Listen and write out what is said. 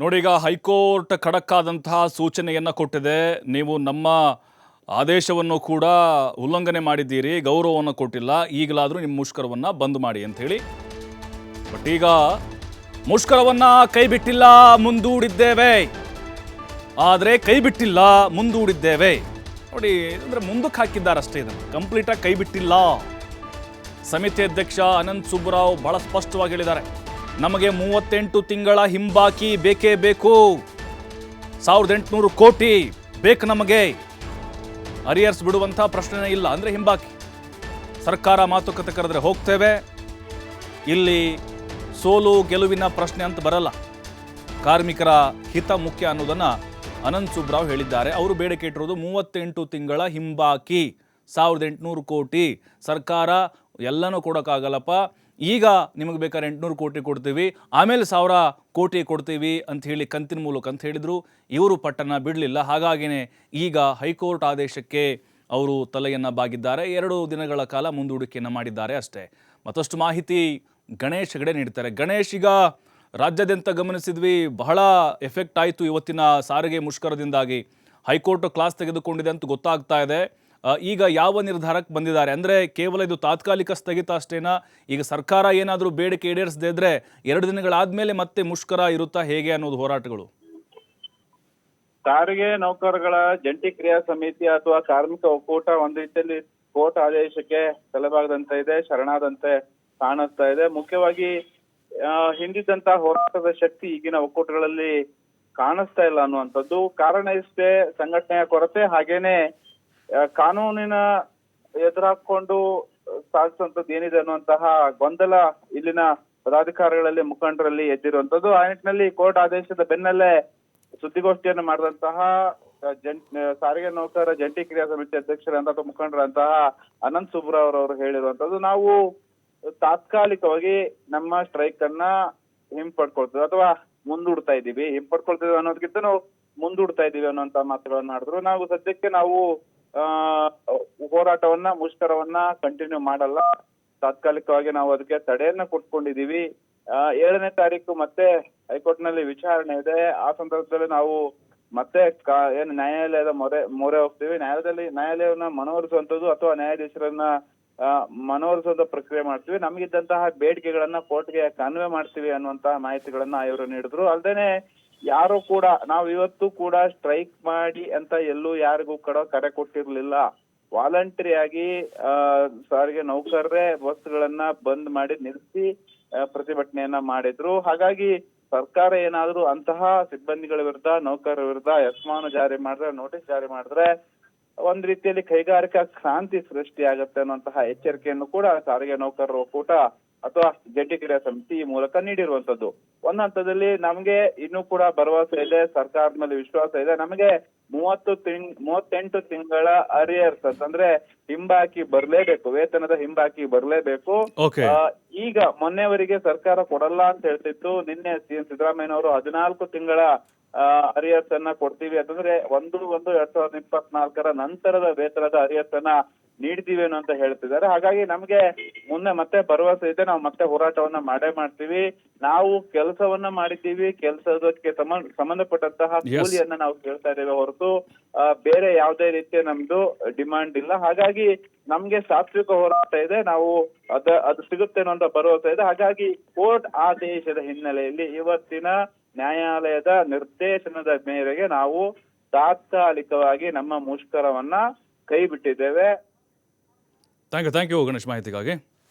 ನೋಡೀಗ high court ಖಡಕ್ ಆದಂತಹ ಸೂಚನೆಯನ್ನು ಕೊಟ್ಟಿದೆ. ನೀವು ನಮ್ಮ ಆದೇಶವನ್ನು ಕೂಡ ಉಲ್ಲಂಘನೆ ಮಾಡಿದ್ದೀರಿ, ಗೌರವವನ್ನು ಕೊಟ್ಟಿಲ್ಲ. ಈಗಲಾದರೂ ನಿಮ್ಮ ಮುಷ್ಕರವನ್ನು ಬಂದ್ ಮಾಡಿ ಅಂಥೇಳಿ ಬಟ್ ಈಗ ಮುಷ್ಕರವನ್ನು ಕೈ ಬಿಟ್ಟಿಲ್ಲ, ಮುಂದೂಡಿದ್ದೇವೆ. ಆದರೆ ಕೈ ಬಿಟ್ಟಿಲ್ಲ, ಮುಂದೂಡಿದ್ದೇವೆ. ನೋಡಿ, ಅಂದರೆ ಮುಂದಕ್ಕೆ ಹಾಕಿದ್ದಾರೆ ಅಷ್ಟೇ ಇದನ್ನು. ಕಂಪ್ಲೀಟಾಗಿ ಕೈ ಬಿಟ್ಟಿಲ್ಲ. ಸಮಿತಿ ಅಧ್ಯಕ್ಷ ಅನಂತ್ ಸುಬ್ಬರಾವ್ ಬಹಳ ಸ್ಪಷ್ಟವಾಗಿ ಹೇಳಿದ್ದಾರೆ. ನಮಗೆ ಮೂವತ್ತೆಂಟು ತಿಂಗಳ ಹಿಂಬಾಕಿ ಬೇಕೇ ಬೇಕು. ಸಾವಿರದ ಎಂಟುನೂರು ಕೋಟಿ ಬೇಕು ನಮಗೆ. ಅರಿಯರ್ಸ್ ಬಿಡುವಂಥ ಪ್ರಶ್ನೆನೇ ಇಲ್ಲ ಅಂದರೆ ಹಿಂಬಾಕಿ. ಸರ್ಕಾರ ಮಾತುಕತೆ ಕರೆದ್ರೆ ಹೋಗ್ತೇವೆ. ಇಲ್ಲಿ ಸೋಲು ಗೆಲುವಿನ ಪ್ರಶ್ನೆ ಅಂತ ಬರಲ್ಲ. ಕಾರ್ಮಿಕರ ಹಿತ ಮುಖ್ಯ ಅನ್ನೋದನ್ನು ಅನಂತ್ ಸುಬ್ರಾವ್ ಹೇಳಿದ್ದಾರೆ. ಅವರು ಬೇಡಿಕೆ ಇಟ್ಟಿರೋದು ಮೂವತ್ತೆಂಟು ತಿಂಗಳ ಹಿಂಬಾಕಿ. ಸಾವಿರದ ಎಂಟುನೂರು ಕೋಟಿ. ಸರ್ಕಾರ ಎಲ್ಲನೂ ಕೊಡೋಕ್ಕಾಗಲ್ಲಪ್ಪ. ಈಗ ನಿಮಗೆ ಬೇಕಾದ್ರೆ ಎಂಟುನೂರು ಕೋಟಿ ಕೊಡ್ತೀವಿ, ಆಮೇಲೆ ಸಾವಿರ ಕೋಟಿ ಕೊಡ್ತೀವಿ ಅಂತ ಹೇಳಿ ಕಂತಿನ ಮೂಲಕ ಅಂತ ಹೇಳಿದರು. ಇವರು ಪಟ್ಟಣ ಬಿಡಲಿಲ್ಲ. ಹಾಗಾಗಿನೇ ಈಗ ಹೈಕೋರ್ಟ್ ಆದೇಶಕ್ಕೆ ಅವರು ತಲೆಯನ್ನು ಬಾಗಿದ್ದಾರೆ. ಎರಡು ದಿನಗಳ ಕಾಲ ಮುಂದೂಡಿಕೆಯನ್ನು ಮಾಡಿದ್ದಾರೆ ಅಷ್ಟೇ. ಮತ್ತಷ್ಟು ಮಾಹಿತಿ ಗಣೇಶ್ ಹೆಗಡೆ ನೀಡ್ತಾರೆ. ಗಣೇಶ್, ಈಗ ರಾಜ್ಯಾದ್ಯಂತ ಗಮನಿಸಿದ್ವಿ, ಬಹಳ ಎಫೆಕ್ಟ್ ಆಯಿತು ಇವತ್ತಿನ ಸಾರಿಗೆ ಮುಷ್ಕರದಿಂದಾಗಿ. ಹೈಕೋರ್ಟ್ ಕ್ಲಾಸ್ ತೆಗೆದುಕೊಂಡಿದೆ ಅಂತ ಗೊತ್ತಾಗ್ತಾ ಇದೆ. ಈಗ ಯಾವ ನಿರ್ಧಾರಕ್ಕೆ ಬಂದಿದ್ದಾರೆ? ಅಂದರೆ ಕೇವಲ ಇದು ತಾತ್ಕಾಲಿಕ ಸ್ಥಗಿತ ಅಷ್ಟೇನಾ? ಈಗ ಸರ್ಕಾರ ಏನಾದರೂ ಬೇಡಿಕೆ ಈಡೇರಿಸದೇ ಇದ್ರೆ ಎರಡು ದಿನಗಳಾದ್ಮೇಲೆ ಮತ್ತೆ ಮುಷ್ಕರ ಇರುತ್ತಾ ಹೇಗೆ ಅನ್ನೋದು ಹೋರಾಟಗಳು? ಸಾರಿಗೆ ನೌಕರಗಳ ಜಂಟಿ ಕ್ರಿಯಾ ಸಮಿತಿ ಅಥವಾ ಕಾರ್ಮಿಕ ಒಕ್ಕೂಟ ಒಂದ್ ರೀತಿಯಲ್ಲಿ ಕೋರ್ಟ್ ಆದೇಶಕ್ಕೆ ತಲೆಬಾಗದಂತೆ ಇದೆ, ಶರಣಾದಂತೆ ಕಾಣಿಸ್ತಾ ಇದೆ. ಮುಖ್ಯವಾಗಿ ಹಿಂದಿದ್ದಂತ ಹೋರಾಟದ ಶಕ್ತಿ ಈಗಿನ ಒಕ್ಕೂಟಗಳಲ್ಲಿ ಕಾಣಿಸ್ತಾ ಇಲ್ಲ ಅನ್ನುವಂಥದ್ದು. ಕಾರಣ ಇಷ್ಟೇ, ಸಂಘಟನೆಯ ಕೊರತೆ, ಹಾಗೇನೆ ಕಾನೂನಿನ ಎದುರಾಕೊಂಡು ಸಾಧಿಸುವಂತದ್ದು ಏನಿದೆ ಅನ್ನುವಂತಹ ಗೊಂದಲ ಇಲ್ಲಿನ ಪದಾಧಿಕಾರಿಗಳಲ್ಲಿ, ಮುಖಂಡರಲ್ಲಿ ಎದ್ದಿರುವಂತದ್ದು ಆ ನಿಟ್ಟಿನಲ್ಲಿ ಕೋರ್ಟ್ ಆದೇಶದ ಬೆನ್ನಲ್ಲೇ ಸುದ್ದಿಗೋಷ್ಠಿಯನ್ನು ಮಾಡಿದಂತಹ ಸಾರಿಗೆ ನೌಕರರ ಜಂಟಿ ಕ್ರಿಯಾ ಸಮಿತಿ ಅಧ್ಯಕ್ಷರಂತಹ ಮುಖಂಡರಂತಹ ಅನಂತ್ ಸುಬ್ರಾವ್ ಅವರು ಹೇಳಿರುವಂತದ್ದು ನಾವು ತಾತ್ಕಾಲಿಕವಾಗಿ ನಮ್ಮ ಸ್ಟ್ರೈಕ್ ಅನ್ನ ಹಿಂಪಡ್ಕೊಳ್ತೀವಿ ಅಥವಾ ಮುಂದೂಡ್ತಾ ಇದ್ದೀವಿ. ಹಿಂಪಡ್ಕೊಳ್ತೀವಿ ಅನ್ನೋದಕ್ಕಿಂತ ನಾವು ಮುಂದೂಡ್ತಾ ಇದ್ದೀವಿ ಅನ್ನುವಂತ ಮಾತುಗಳನ್ನ ಆಡಿದ್ರು. ನಾವು ಸದ್ಯಕ್ಕೆ ನಾವು ಹೋರಾಟವನ್ನ, ಮುಷ್ಕರವನ್ನ ಕಂಟಿನ್ಯೂ ಮಾಡಲ್ಲ. ತಾತ್ಕಾಲಿಕವಾಗಿ ನಾವು ಅದಕ್ಕೆ ತಡೆಯನ್ನ ಕೊಟ್ಕೊಂಡಿದೀವಿ ಏಳನೇ ತಾರೀಕು ಮತ್ತೆ ಹೈಕೋರ್ಟ್ನಲ್ಲಿ ವಿಚಾರಣೆ ಇದೆ. ಆ ಸಂದರ್ಭದಲ್ಲಿ ನಾವು ಮತ್ತೆ ಏನು ನ್ಯಾಯಾಲಯದ ಮೊರೆ ಮೊರೆ ಹೋಗ್ತೀವಿ. ನ್ಯಾಯಾಲಯದಲ್ಲಿ, ನ್ಯಾಯಾಲಯವನ್ನ ಮನವೊಲಿಸುವಂತದ್ದು ಅಥವಾ ನ್ಯಾಯಾಧೀಶರನ್ನ ಮನವರಿಸುವಂತ ಪ್ರಕ್ರಿಯೆ ಮಾಡ್ತೀವಿ. ನಮಗಿದ್ದಂತಹ ಬೇಡಿಕೆಗಳನ್ನ ಕೋರ್ಟ್ಗೆ ಕನ್ವೆ ಮಾಡ್ತೀವಿ ಅನ್ನುವಂತಹ ಮಾಹಿತಿಗಳನ್ನ ಇವರು ನೀಡಿದ್ರು. ಅಲ್ದೇನೆ ಯಾರು ಕೂಡ, ನಾವು ಇವತ್ತು ಕೂಡ ಸ್ಟ್ರೈಕ್ ಮಾಡಿ ಅಂತ ಎಲ್ಲೂ ಯಾರಿಗೂ ಕೂಡ, ಕರೆ ಕೊಟ್ಟಿರ್ಲಿಲ್ಲ. ವಾಲಂಟರಿ ಆಗಿ ಸಾರಿಗೆ ನೌಕರರೇ ಬಸ್ಗಳನ್ನ ಬಂದ್ ಮಾಡಿ ನಿಲ್ಲಿಸಿ ಪ್ರತಿಭಟನೆಯನ್ನ ಮಾಡಿದ್ರು. ಹಾಗಾಗಿ ಸರ್ಕಾರ ಏನಾದ್ರೂ ಅಂತಹ ಸಿಬ್ಬಂದಿಗಳ ವಿರುದ್ಧ, ನೌಕರರ ವಿರುದ್ಧ ಯಸ್ಮಾನು ಜಾರಿ ಮಾಡಿದ್ರೆ, ನೋಟಿಸ್ ಜಾರಿ ಮಾಡಿದ್ರೆ ಒಂದ್ ರೀತಿಯಲ್ಲಿ ಕೈಗಾರಿಕಾ ಕ್ರಾಂತಿ ಸೃಷ್ಟಿ ಆಗತ್ತೆ ಅನ್ನುವಂತಹ ಎಚ್ಚರಿಕೆಯನ್ನು ಕೂಡ ಸಾರಿಗೆ ನೌಕರರ ಒಕ್ಕೂಟ ಅಥವಾ ಜಂಟಿ ಕ್ರಿಯಾ ಸಮಿತಿ ಈ ಮೂಲಕ ನೀಡಿರುವಂತದ್ದು. ಒಂದ್ ಹಂತದಲ್ಲಿ ನಮ್ಗೆ ಇನ್ನೂ ಕೂಡ ಭರವಸೆ ಇದೆ ಸರ್ಕಾರದ ಮೇಲೆ ವಿಶ್ವಾಸ ಇದೆ. ನಮಗೆ ಮೂವತ್ತು ತಿಂಗ್ ಮೂವತ್ತೆಂಟು ತಿಂಗಳ ಅರಿಯರ್ಸ್ ಅಂತಂದ್ರೆ ಹಿಂಬಾಕಿ ಬರ್ಲೇಬೇಕು ವೇತನದ ಹಿಂಬಾಕಿ ಬರ್ಲೇಬೇಕು. ಈಗ ಮೊನ್ನೆವರೆಗೆ ಸರ್ಕಾರ ಕೊಡಲ್ಲ ಅಂತ ಹೇಳ್ತಿತ್ತು. ನಿನ್ನೆ ಸಿಎಂ ಸಿದ್ದರಾಮಯ್ಯನವರು ಹದಿನಾಲ್ಕು ತಿಂಗಳ ಅರಿಯರ್ಸ್ ಅನ್ನ ಕೊಡ್ತೀವಿ. ಅಂತಂದ್ರೆ ಒಂದು ಒಂದು ಎರಡ್ ಸಾವಿರದ ಇಪ್ಪತ್ನಾಲ್ಕರ ನಂತರದ ವೇತನದ ಅರಿಯರ್ಸ್ ಅನ್ನ ನೀಡ್ತೀವಿ ಅನ್ನೋ ಅಂತ ಹೇಳ್ತಿದ್ದಾರೆ. ಹಾಗಾಗಿ ನಮ್ಗೆ ಮುಂದೆ ಮತ್ತೆ ಭರವಸೆ ಇದೆ ನಾವು ಮತ್ತೆ ಹೋರಾಟವನ್ನ ಮಾಡೇ ಮಾಡ್ತೀವಿ. ನಾವು ಕೆಲಸವನ್ನ ಮಾಡಿದ್ದೀವಿ ಕೆಲಸದಕ್ಕೆ ಸಂಬಂಧಪಟ್ಟಂತಹ. ಕೂಲಿಯನ್ನ ನಾವು ಕೇಳ್ತಾ ಇದ್ದೇವೆ ಹೊರತು ಬೇರೆ ಯಾವುದೇ ರೀತಿಯ ನಮ್ದು ಡಿಮಾಂಡ್ ಇಲ್ಲ. ಹಾಗಾಗಿ ನಮ್ಗೆ ಸಾತ್ವಿಕ ಹೋರಾಟ ಇದೆ ನಾವು ಅದ ಅದು ಸಿಗುತ್ತೆ ಅಂತ ಭರವಸೆ ಇದೆ. ಹಾಗಾಗಿ ಕೋರ್ಟ್ ಆದೇಶದ ಹಿನ್ನೆಲೆಯಲ್ಲಿ ಇವತ್ತಿನ ನ್ಯಾಯಾಲಯದ ನಿರ್ದೇಶನದ ಮೇರೆಗೆ ನಾವು ತಾತ್ಕಾಲಿಕವಾಗಿ ನಮ್ಮ ಮುಷ್ಕರವನ್ನ ಕೈ ಬಿಟ್ಟಿದ್ದೇವೆ thank you thank you Ganesh ಮಾಹಿತಿಗಾಗಿ.